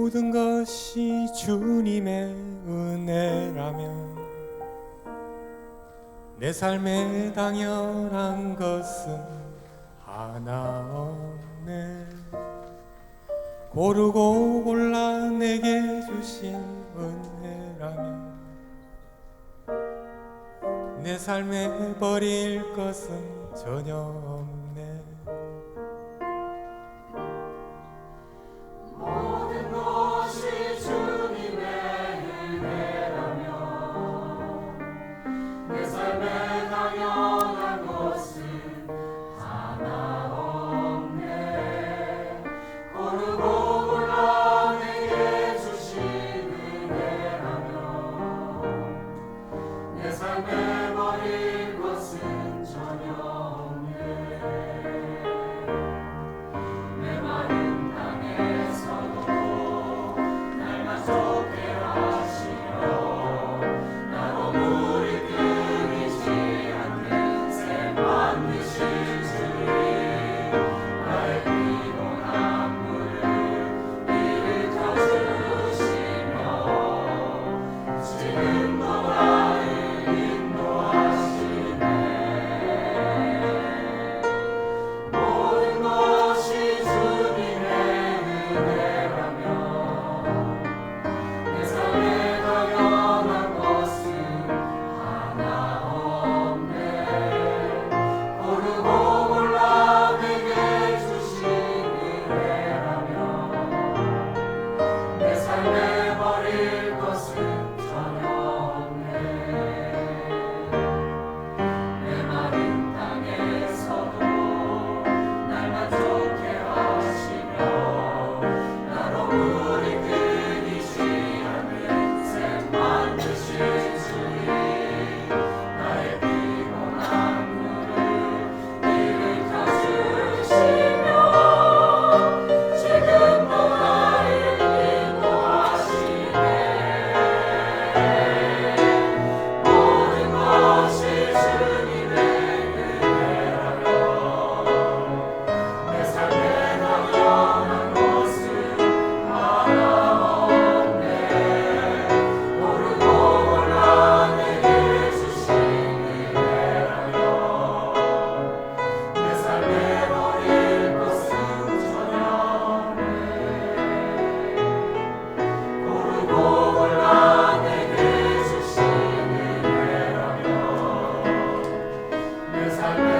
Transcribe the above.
모든 것이 주님의 은혜라면 내 삶에 당연한 것은 하나 없네. 고르고 골라 내게 주신 은혜라면 내 삶에 버릴 것은 전혀 하여 Amen. Yes, I will.